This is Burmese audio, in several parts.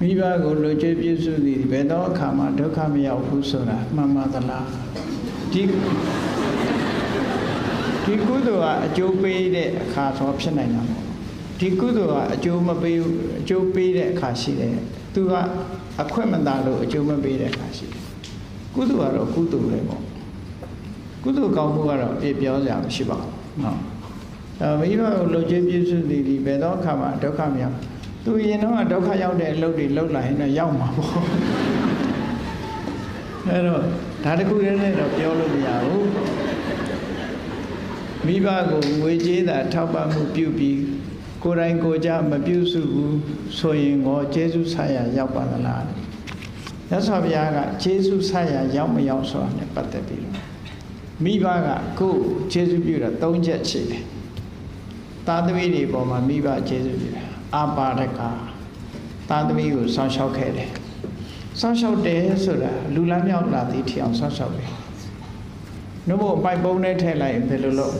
မိဘကိုလူကျွေးပြည့်စုသည်ဘယ်တော့အခါမှဒုက္ခမရောက်ဘူးဆိုတာမှန်ပါသလားဒီဒီကုသိုလ်ကအကျိုးပေးတဲ့အခါဆိုဖြစ်နိုင်တာပေါ့ဒီကုသိုလ်ကအကျိုးမပေးဘူးအကျိုးပေးတဲ့အခါရှိတယ်သူကအခွင့်မသာလို့အကျိုးမပေးတဲ့အခါရှိတယ်ကုသိုလ်ကတော့ကုသိုလ်ပဲပေါ့ကုသိုလ်ကောင်းမှုကတော့ပြပြောစရာမရှိပါဘူးနော်အဲမိဘကိုလူကျွေးပြည့်စုသည်ဒီဘယ်တော့အခါမှဒုက္ခမရောက် သူရင်တော့ဒုက္ခရောက်တဲ့အလုပ်တွေလုပ်လာရင်တော့ရောက်မှာပေါ့အဲတော့ဒါတခုတည်းနဲ့တော့ပြောလို့မရဘူးမိဘကိုငွေကြေးသာထောက်ပံ့မှုပြုပြီးကိုယ်တိုင်ကိုယ်ကြမပြုစုဘူးဆိုရင်ကိုကျေးဇူးဆရာရောက်ပါသလားမြတ်စွာဘုရားကကျေးဇူးဆရာရောက်မရောက်ဆိုတာ ਨੇ ပတ်သက်ပြီးတော့မိဘကကိုယ်ကျေးဇူးပြုတာ၃ချက်ရှိတယ်သားသမီးတွေပေါ်မှာမိဘကျေးဇူးပြုတာ အာပါဒကသားသမီးကိုစောင့်ရှောက်ခဲ့တယ်စောင့်ရှောက်တယ်ဆိုတာလူလမ်းမြောက်လာသည်ထီအောင်စောင့်ရှောက်တယ်နှုတ်မို့ပိုက်ပုံးနဲ့ထည့်လိုက်ရင်ဘယ်လိုလုပ်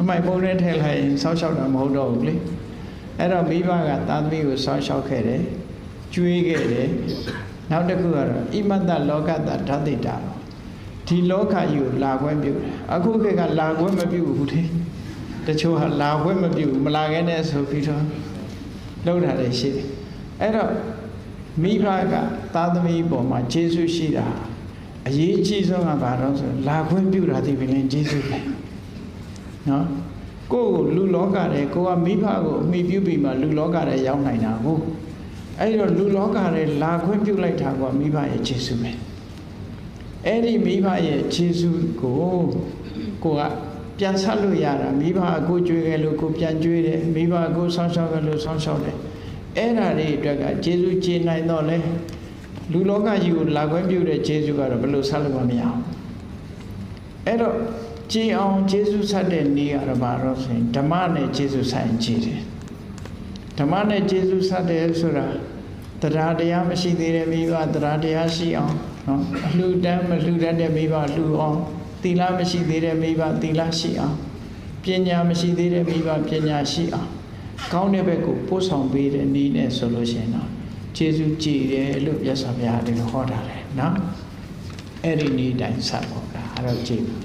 အမိုက်ပုံးနဲ့ထည့်လိုက်ရင်စောင့်ရှောက်တာမဟုတ်တော့ဘူးလေအဲ့တော့မိဘကသားသမီးကိုစောင့်ရှောက်ခဲ့တယ်ကျွေးခဲ့တယ်နောက်တစ်ခုကတော့ဣမတ္တလောကတ္တဓာတိတာဒီလောကကြီးကိုလာခွင့်ပြုတယ်အခုခေတ်ကလာခွင့်မပြုဘူးလေ တချို့ဟာလာခွင့်မပြုဘူးမလာခဲ့နဲ့ဆိုပြီးတော့လောက်တာလည်းရှိတယ်အဲ့တော့မိဘကသားသမီးပေါ်မှာကျေးဇူးရှိတာအရေးကြီးဆုံးကဘာတော့ဆိုလာခွင့်ပြုတာဒီပင်ကျေးဇူးပဲနော်ကိုယ့်ကိုလူလောကထဲကိုကမိဘကိုအမိပြုပြီးမှလူလောကထဲရောက်နိုင်တာကိုအဲ့တော့လူလောကထဲလာခွင့်ပြုလိုက်တာကမိဘရဲ့ကျေးဇူးပဲအဲ့ဒီမိဘရဲ့ကျေးဇူးကိုကိုက ပြန်ဆက်လို့ရတာမိဘအကိုကြွေးခဲ့လို့ကိုပြန်ကြွေးတယ်မိဘအကိုဆောင်းရှောက်ခဲ့လို့ဆောင်းရှောက်တယ်အဲ့ဓာတွေအတွက်ကကျေးဇူးကျေနိုင်တော့လဲလူလောကကြီးကိုလာခွင့်ပြုတဲ့ကျေးဇူးကတော့ဘယ်လိုဆက်လို့မရအောင်အဲ့တော့ကြည်အောင်ကျေးဇူးဆက်တဲ့နေ့ကတော့ဘာလို့ဆိုရင်ဓမ္မနဲ့ကျေးဇူးဆိုင်ကြည်တယ်ဓမ္မနဲ့ကျေးဇူးဆက်တယ်ဆိုတာတရားတရားမရှိသေးတဲ့မိဘတရားတရားရှိအောင်နော်အလှူဒန်းမလှူဒန်းတဲ့မိဘလှူအောင် သီလမရှိသေးတဲ့မိဘသီလရှိအောင်ပညာမရှိသေးတဲ့မိဘပညာရှိအောင်ကောင်းတဲ့ဘက်ကိုပို့ဆောင်ပေးတဲ့နည်းနဲ့ဆိုလို့ရှိရင်တော့ကျေးဇူးကြည်တယ်လို့မြတ်စွာဘုရားဒီလိုဟောတာလေနော်အဲ့ဒီနည်းတိုင်းဆက်ဖို့ဒါအဲ့တော့ကြည်ပါ